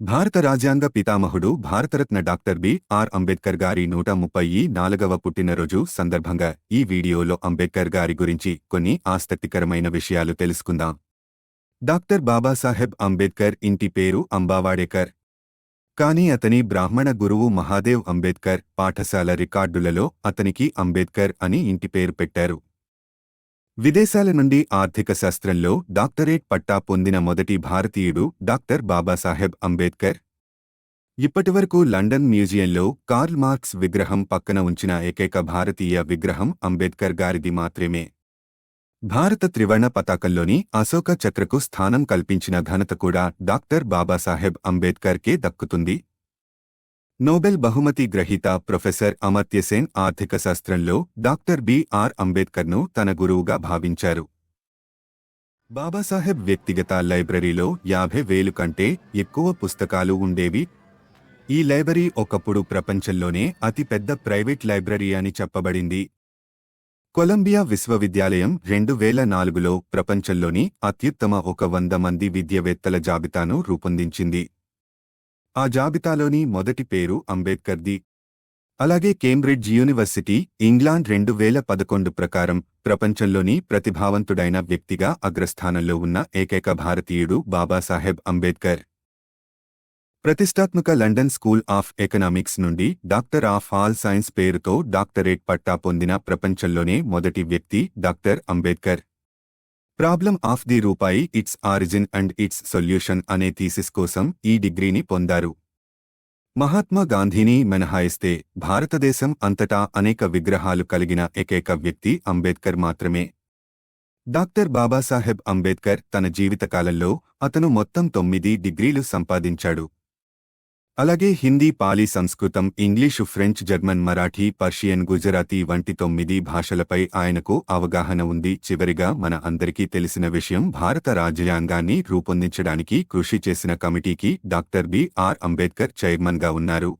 భారత రాజ్యాంగ పితామహుడు Bharat Ratna doctor B. R. Ambedkar గారి నూట ముప్పై నాలుగవ పుట్టినరోజు సందర్భంగా ఈ వీడియోలో అంబేద్కర్ గారి గురించి కొన్ని ఆసక్తికరమైన విషయాలు తెలుసుకుందాం. డాక్టర్ బాబాసాహెబ్ అంబేద్కర్ ఇంటి పేరు అంబావాడేకర్. కానీ అతని బ్రాహ్మణ గురువు మహాదేవ్ అంబేద్కర్ పాఠశాల రికార్డులలో అతనికి అంబేద్కర్ అని ఇంటి పేరు పెట్టారు. విదేశాల నుండి ఆర్థిక శాస్త్రంలో డాక్టరేట్ పట్టా పొందిన మొదటి భారతీయుడు డాక్టర్ బాబాసాహెబ్ అంబేద్కర్. ఇప్పటివరకు లండన్ మ్యూజియంలో కార్ల్ మార్క్స్ విగ్రహం పక్కన ఉంచిన ఏకైక భారతీయ విగ్రహం అంబేద్కర్ గారిది మాత్రమే. భారత త్రివర్ణ పతాకంలోని అశోక చక్రకు స్థానం కల్పించిన ఘనత కూడా డాక్టర్ బాబాసాహెబ్ అంబేద్కర్కే దక్కుతుంది. నోబెల్ బహుమతి గ్రహీత ప్రొఫెసర్ అమర్త్యసేన్ ఆర్థిక శాస్త్రంలో డాక్టర్ బిఆర్ అంబేద్కర్ను తన గురువుగా భావించారు. బాబాసాహెబ్ వ్యక్తిగత లైబ్రరీలో యాభై వేలు కంటే ఎక్కువ పుస్తకాలు ఉండేవి. ఈ లైబ్రరీ ఒకప్పుడు ప్రపంచంలోనే అతిపెద్ద ప్రైవేట్ లైబ్రరీ అని చెప్పబడింది. కొలంబియా విశ్వవిద్యాలయం రెండు వేల నాలుగులో ప్రపంచంలోని అత్యుత్తమ ఒక వంద మంది విద్యవేత్తల జాబితాను రూపొందించింది. ఆ జాబితాలోని మొదటి పేరు అంబేద్కర్ది అలాగే కేంబ్రిడ్జ్ యూనివర్సిటీ ఇంగ్లాండ్ రెండు వేల పదకొండు ప్రకారం ప్రపంచంలోని ప్రతిభావంతుడైన వ్యక్తిగా అగ్రస్థానంలో ఉన్న ఏకైక భారతీయుడు బాబాసాహెబ్ అంబేద్కర్. ప్రతిష్టాత్మక లండన్ స్కూల్ ఆఫ్ ఎకనామిక్స్ నుండి డాక్టర్ ఆఫ్ ఆల్ సైన్స్ పేరుతో డాక్టరేట్ పట్టా పొందిన ప్రపంచంలోనే మొదటి వ్యక్తి doctor Ambedkar. Problem of the rupayi its origin and its solution అనే థీసిస్ కోసం ఈ డిగ్రీని పొందారు. మహాత్మా గాంధీని మినహాయిస్తే భారతదేశం అంతటా అనేక విగ్రహాలు కలిగిన ఏకైక వ్యక్తి అంబేద్కర్ మాత్రమే. డాక్టర్ బాబాసాహెబ్ అంబేద్కర్ తన జీవితకాలంలో అతను మొత్తం తొమ్మిది డిగ్రీలు సంపాదించాడు. అలాగే హిందీ పాలీ సంస్కృతం English French German Marathi Persian Gujarati వంటి తొమ్మిది భాషలపై ఆయనకు అవగాహన ఉంది. చివరిగా మన అందరికీ తెలిసిన విషయం భారత రాజ్యాంగాన్ని రూపొందించడానికి కృషి చేసిన కమిటీకి డాక్టర్ బిఆర్ అంబేద్కర్ చైర్మన్గా ఉన్నారు.